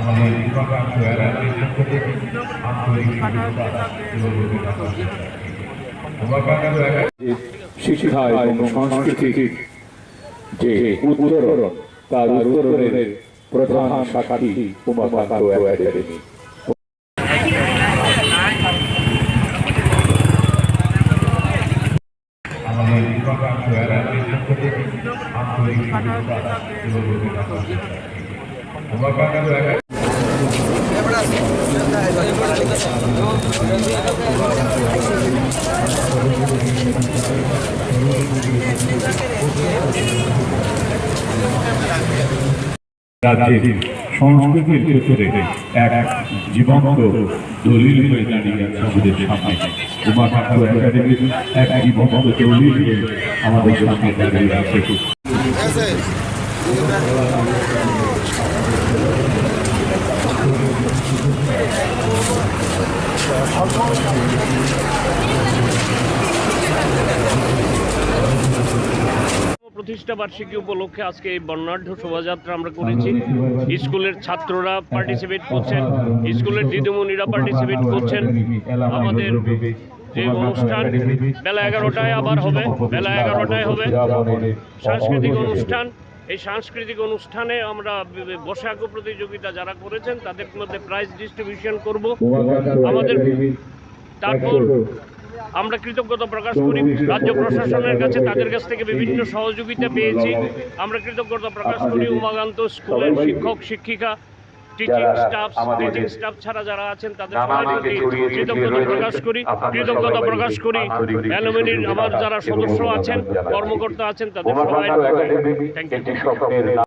আমাদের বিভাগাংশ এলাকার পক্ষ থেকে আন্তরিক উমাকান্ত শিক্ষা এবং সংস্কৃতির যে উত্তরণ, তার উত্তরণের প্রধান শাখাটি উমাকান্ত একাডেমি। আমাদের রাজ্যের সংস্কৃতির ক্ষেত্রে এক জীবন্ত দলিল হয়ে দাঁড়িয়ে আছে আমাদের সামনে। উমাকান্ত একাডেমির এক জীবন্ত দলিল হয়ে আমাদের সামনে দাঁড়িয়ে আছে। প্রতিষ্ঠা বার্ষিকী উপলক্ষে আজকে এই বর্ণাঢ্য শোভাযাত্রা আমরা করেছি। স্কুলের ছাত্ররা পার্টিসিপেট করছেন, স্কুলের দিদিমণিরা পার্টিসিপেট করছেন। আমাদের যে অনুষ্ঠান, বেলা এগারোটায় আবার হবে, বেলা এগারোটায় হবে। সাংস্কৃতিক অনুষ্ঠান, এই সাংস্কৃতিক অনুষ্ঠানে আমরা বসে প্রতিযোগিতা যারা করেছেন, তাদের মধ্যে প্রাইজ ডিস্ট্রিবিউশন করব। আমাদের তারপর আমরা কৃতজ্ঞতা প্রকাশ করি। রাজ্য প্রশাসনের কাছে তাদের কাছ থেকে বিভিন্ন সহযোগিতা পেয়েছি। আমরা কৃতজ্ঞতা প্রকাশ করি। উমাকান্ত স্কুলের শিক্ষক শিক্ষিকা টিচিং স্টাফ টিচিং স্টাফ ছাড়া যারা আছেন তাদের সবার কৃতজ্ঞতা প্রকাশ করি। কৃতজ্ঞতা প্রকাশ করি। অ্যালুমিনির আমার যারা সদস্য আছেন কর্মকর্তা আছেন তাদের সবাই থ্যাংক ইউ